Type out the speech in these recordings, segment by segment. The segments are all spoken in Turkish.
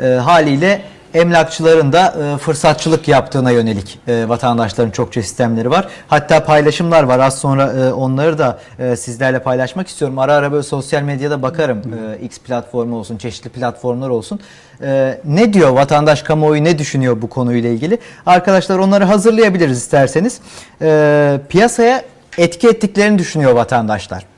E, haliyle emlakçıların da e, fırsatçılık yaptığına yönelik e, vatandaşların çokça sistemleri var. Hatta paylaşımlar var. Az sonra e, onları da e, sizlerle paylaşmak istiyorum. Ara ara böyle sosyal medyada bakarım. E, X platformu olsun, çeşitli platformlar olsun. E, ne diyor vatandaş, kamuoyu ne düşünüyor bu konuyla ilgili? Arkadaşlar onları hazırlayabiliriz isterseniz. E, piyasaya etki ettiklerini düşünüyor vatandaşlar.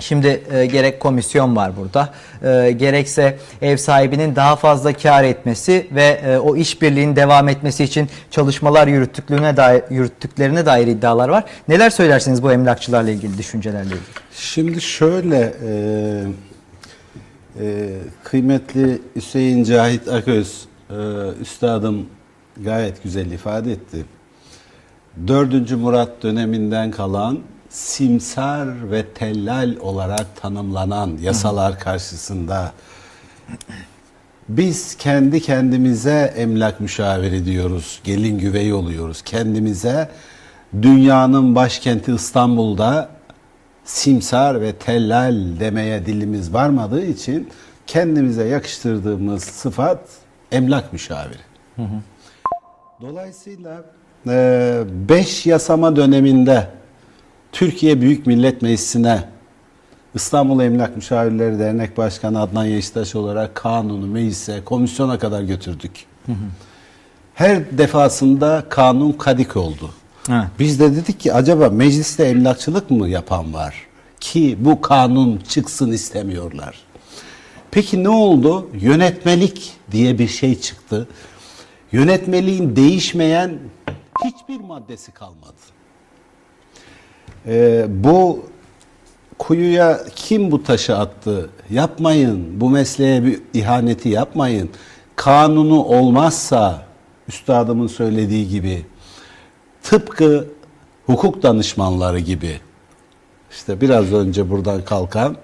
Şimdi e, gerek komisyon var burada, e, gerekse ev sahibinin daha fazla kar etmesi ve e, o işbirliğinin devam etmesi için çalışmalar yürüttüklerine dair, yürüttüklerine dair iddialar var. Neler söylersiniz bu emlakçılarla ilgili, düşüncelerle ilgili? Şimdi şöyle e, e, kıymetli Hüseyin Cahit Aköz e, üstadım gayet güzel ifade etti. 4. Murat döneminden kalan simsar ve tellal olarak tanımlanan yasalar karşısında biz kendi kendimize emlak müşaviri diyoruz, gelin güvey oluyoruz. Kendimize dünyanın başkenti İstanbul'da simsar ve tellal demeye dilimiz varmadığı için kendimize yakıştırdığımız sıfat emlak müşaviri. Dolayısıyla 5 yasama döneminde Türkiye Büyük Millet Meclisi'ne İstanbul Emlak Müşavirleri Dernek Başkanı Adnan Yeştaş olarak kanunu meclise, komisyona kadar götürdük. Her defasında kanun kadik oldu. Evet. Biz de dedik ki acaba mecliste emlakçılık mı yapan var? Ki bu kanun çıksın istemiyorlar. Peki ne oldu? Yönetmelik diye bir şey çıktı. Yönetmeliğin değişmeyen hiçbir maddesi kalmadı. Ee, bu kuyuya kim bu taşı attı? Yapmayın. Bu mesleğe bir ihaneti yapmayın. Kanunu olmazsa üstadımın söylediği gibi tıpkı hukuk danışmanları gibi işte biraz önce buradan kalkan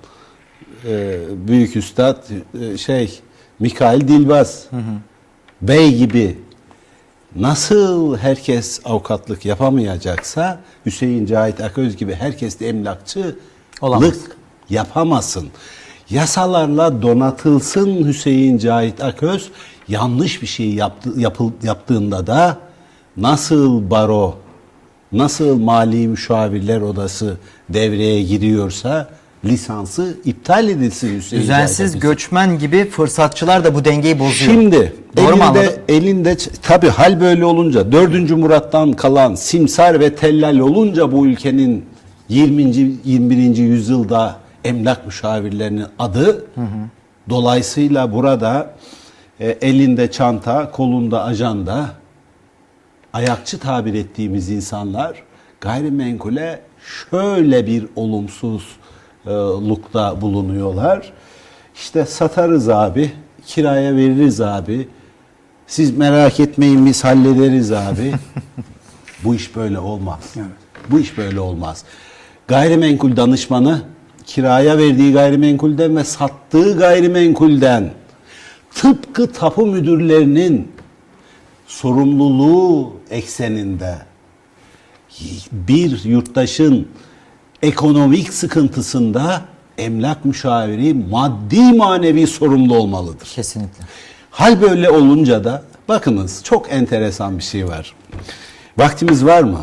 e, büyük üstad e, şey Mikail Dilbaz bey gibi nasıl herkes avukatlık yapamayacaksa Hüseyin Cahit Aköz gibi herkes de emlakçılık Olamaz. yapamasın. Yasalarla donatılsın Hüseyin Cahit Aköz yanlış bir şey yaptı, yapıl, yaptığında da nasıl baro, nasıl mali müşavirler odası devreye giriyorsa lisansı iptal edilsin Hüseyin Düzensiz göçmen gibi fırsatçılar da bu dengeyi bozuyor. Şimdi Doğru mu anladım? elinde, elinde tabi hal böyle olunca 4. Murat'tan kalan simsar ve tellal olunca bu ülkenin 20. 21. yüzyılda emlak müşavirlerinin adı dolayısıyla burada e, elinde çanta, kolunda ajanda ayakçı tabir ettiğimiz insanlar gayrimenkule şöyle bir olumsuzlukta bulunuyorlar. İşte satarız abi, kiraya veririz abi. Siz merak etmeyin biz hallederiz abi. Bu iş böyle olmaz. Bu iş böyle olmaz. Gayrimenkul danışmanı kiraya verdiği gayrimenkulden ve sattığı gayrimenkulden tıpkı tapu müdürlerinin sorumluluğu ekseninde bir yurttaşın ekonomik sıkıntısında emlak müşaviri maddi manevi sorumlu olmalıdır. Kesinlikle. Hal böyle olunca da bakınız çok enteresan bir şey var. Vaktimiz var mı?